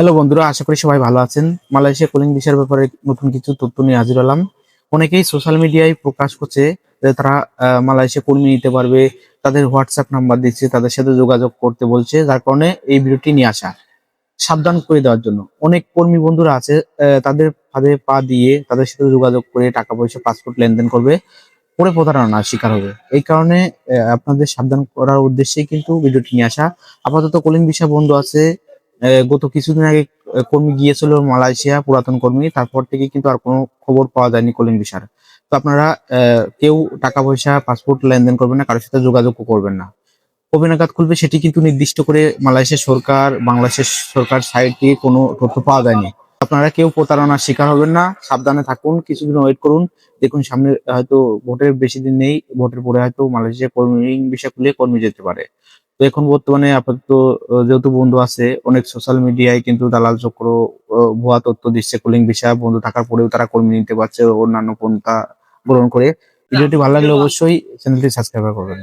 Hello বন্ধুরা, আশা করি সবাই ভালো আছেন। মালয়েশিয়া কলিং ভিসার ব্যাপারে নতুন কিছু তথ্য নিয়ে হাজির হলাম। অনেকেই সোশ্যাল মিডিয়ায় প্রকাশ করছে যে তারা মালয়েশিয়া কর্মী নিতে পারবে, তাদের হোয়াটসঅ্যাপ নাম্বার দিচ্ছে, তাদের সাথে যোগাযোগ করতে বলছে, যার কারণে এই ভিডিওটি নিয়ে আসা। সাবধান করে দেওয়ার জন্য। অনেক কর্মী বন্ধুরা আছে তাদের ফাঁদে পা দিয়ে তাদের সাথে যোগাযোগ করে টাকা পয়সা পাসপোর্ট লেনদেন করবে, পরে প্রতারণার শিকার হবে। এই কারণে আপনাদের সাবধান করার উদ্দেশ্যেই কিন্তু ভিডিওটি নিয়ে আসা। আপাতত কলিং বিষয় বন্ধু আছে গত কিছুদিন আগে কর্মী গিয়েছিল মালয়েশিয়া, পুরাতন কর্মী। তারপর থেকে কিন্তু আর কোনো খবর পাওয়া যায়নি কলিন বিষয়ের তো আপনারা কেউ টাকা পয়সা, পাসপোর্ট লেনদেন করবেন না, কারোর সাথে যোগাযোগও করবেন না। কবে নাগাদ খুলবে সেটি কিন্তু নির্দিষ্ট করে মালয়েশিয়া সরকার, বাংলাদেশের সরকার সাইড থেকে কোনো তথ্য পাওয়া যায়নি। আপনারা কেউ প্রতারণার শিকার হবেন না, সাবধানে থাকুন, কিছুদিন ওয়েট করুন। দেখুন সামনে হয়তো ভোটের বেশি দিন নেই, ভোটের পরে হয়তো মালয়েশিয়া কর্মী বিষয় খুলে কর্মী যেতে পারে। তো এখন বর্তমানে আপাতত যেহেতু বন্ধু আছে অনেক সোশ্যাল মিডিয়ায় কিন্তু দালাল চক্র ভুয়া তত্ত্ব দিচ্ছে কুলিং বিষয় বন্ধু থাকার পরেও তারা কর্মী নিতে পারছে অন্যান্য পন্থা গ্রহণ করে। ভিডিওটি ভালো লাগলে অবশ্যই চ্যানেলটি সাবস্ক্রাইব করবেন।